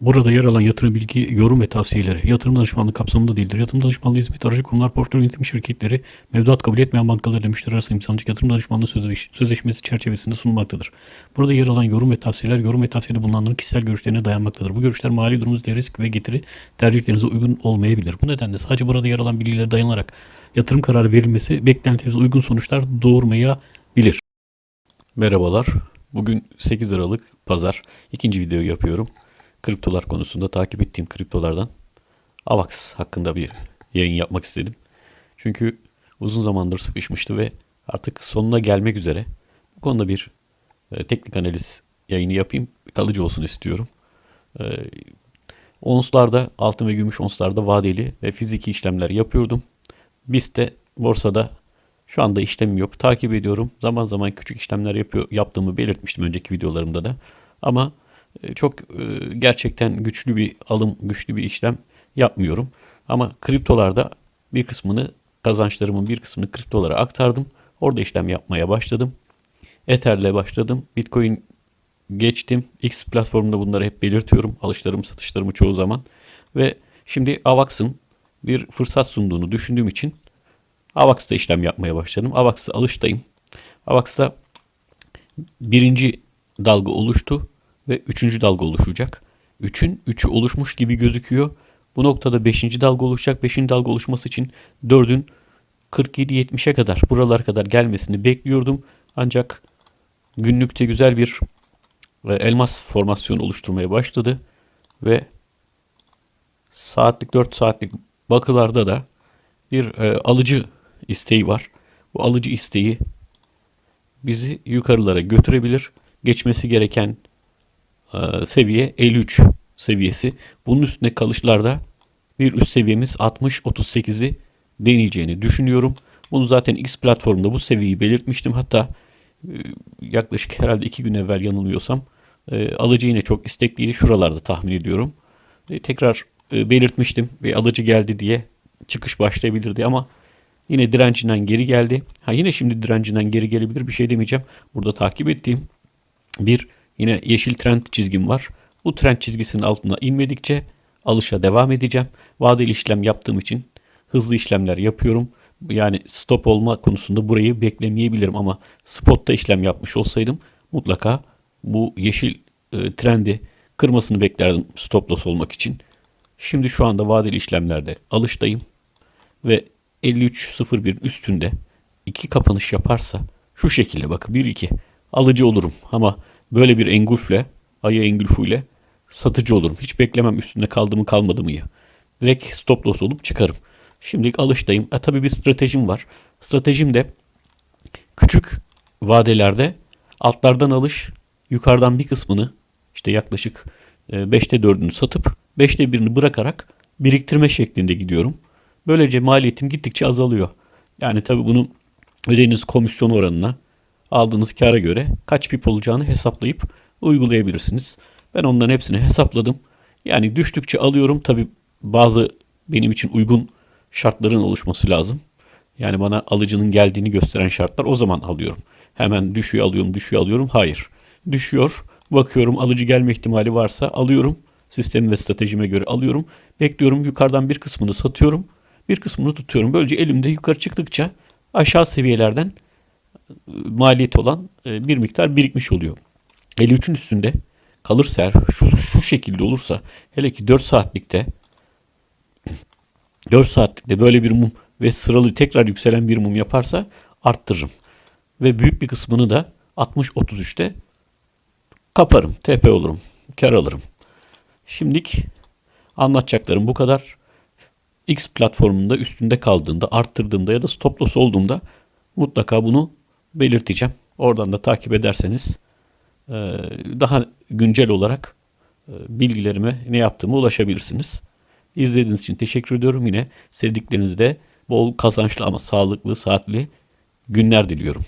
Burada yer alan yatırım bilgi, yorum ve tavsiyeleri yatırım danışmanlığı kapsamında değildir. Yatırım danışmanlığı hizmet aracı kurumlar, portföy yönetim şirketleri, mevduat kabul etmeyen bankalarla müşteri arasında imzalanacak yatırım danışmanlığı sözleş- sözleşmesi çerçevesinde sunulmaktadır. Burada yer alan yorum ve tavsiyeler, yorum ve tavsiyede bulunanların kişisel görüşlerine dayanmaktadır. Bu görüşler mali durumunuz, risk ve getiri tercihlerinize uygun olmayabilir. Bu nedenle sadece burada yer alan bilgilere dayanarak yatırım kararı verilmesi beklentinize uygun sonuçlar doğurmayabilir. Merhabalar. Bugün 8 Aralık Pazar. ikinci videoyu yapıyorum. Kriptolar konusunda takip ettiğim kriptolardan AVAX hakkında bir yayın yapmak istedim. Çünkü uzun zamandır sıkışmıştı ve artık sonuna gelmek üzere. Bu konuda bir e, teknik analiz yayını yapayım. Kalıcı olsun istiyorum. E, onslarda, altın ve gümüş onslarda vadeli ve fiziki işlemler yapıyordum. BIST'te borsada şu anda işlemim yok. Takip ediyorum. Zaman zaman küçük işlemler yapıyor, yaptığımı belirtmiştim önceki videolarımda da. Ama çok e, gerçekten güçlü bir alım, güçlü bir işlem yapmıyorum. Ama kriptolarda bir kısmını kazançlarımın bir kısmını kriptolara aktardım. Orada işlem yapmaya başladım. Ether'le başladım. Bitcoin geçtim. X platformunda bunları hep belirtiyorum. Alışlarımı, satışlarımı çoğu zaman. Ve şimdi AVAX'ın bir fırsat sunduğunu düşündüğüm için AVAX'ta işlem yapmaya başladım. AVAX'ta alıştayım. AVAX'ta birinci dalga oluştu ve üçüncü dalga oluşacak. Üçün üçü oluşmuş gibi gözüküyor. Bu noktada beşinci dalga oluşacak. Beşinci dalga oluşması için dördün 47-70'e kadar buralara kadar gelmesini bekliyordum. Ancak günlükte güzel bir e, elmas formasyonu oluşturmaya başladı ve saatlik 4 saatlik bakılarda da bir e, alıcı isteği var. Bu alıcı isteği bizi yukarılara götürebilir. Geçmesi gereken e, seviye 53 seviyesi. Bunun üstüne kalışlarda bir üst seviyemiz 60-38'i deneyeceğini düşünüyorum. Bunu zaten X platformunda bu seviyeyi belirtmiştim. Hatta e, yaklaşık herhalde 2 gün evvel yanılmıyorsam e, alıcı yine çok istekliydi. Şuralarda tahmin ediyorum. E, tekrar belirtmiştim ve alıcı geldi diye çıkış başlayabilirdi ama yine direncinden geri geldi. Ha yine şimdi direncinden geri gelebilir bir şey demeyeceğim. Burada takip ettiğim bir yine yeşil trend çizgim var. Bu trend çizgisinin altına inmedikçe alışa devam edeceğim. Vadeli işlem yaptığım için hızlı işlemler yapıyorum. Yani stop olma konusunda burayı beklemeyebilirim ama spotta işlem yapmış olsaydım mutlaka bu yeşil e, trendi kırmasını beklerdim stop loss olmak için. Şimdi şu anda vadeli işlemlerde alıştayım ve 53.01 üstünde iki kapanış yaparsa şu şekilde bakın 1-2 alıcı olurum ama böyle bir engulfle aya engulfuyla satıcı olurum. Hiç beklemem üstünde kaldı mı kalmadı mı ya. Direkt stop loss olup çıkarım. Şimdilik alıştayım. E tabii bir stratejim var. Stratejim de küçük vadelerde altlardan alış, yukarıdan bir kısmını işte yaklaşık 5'te 4'ünü satıp 5'te 1'ini bırakarak biriktirme şeklinde gidiyorum. Böylece maliyetim gittikçe azalıyor. Yani tabii bunu ödediğiniz komisyon oranına aldığınız kâra göre kaç pip olacağını hesaplayıp uygulayabilirsiniz. Ben onların hepsini hesapladım. Yani düştükçe alıyorum. Tabii bazı benim için uygun şartların oluşması lazım. Yani bana alıcının geldiğini gösteren şartlar o zaman alıyorum. Hemen düşüyor alıyorum, düşüyor alıyorum. Hayır. Düşüyor. Bakıyorum alıcı gelme ihtimali varsa alıyorum. Sistem ve stratejime göre alıyorum. Bekliyorum yukarıdan bir kısmını satıyorum. Bir kısmını tutuyorum. Böylece elimde yukarı çıktıkça aşağı seviyelerden e, maliyet olan e, bir miktar birikmiş oluyor. 53'ün üstünde kalırsa eğer şu, şu şekilde olursa hele ki 4 saatlikte 4 saatlikte böyle bir mum ve sıralı tekrar yükselen bir mum yaparsa arttırırım. Ve büyük bir kısmını da 60-33'te kaparım. TP olurum. Kar alırım. Şimdilik anlatacaklarım bu kadar. X platformunda üstünde kaldığında, arttırdığında ya da stop loss olduğunda mutlaka bunu belirteceğim. Oradan da takip ederseniz e, daha güncel olarak e, bilgilerime ne yaptığımı ulaşabilirsiniz. İzlediğiniz için teşekkür ediyorum. Yine sevdiklerinizde bol kazançlı ama sağlıklı, saatli günler diliyorum.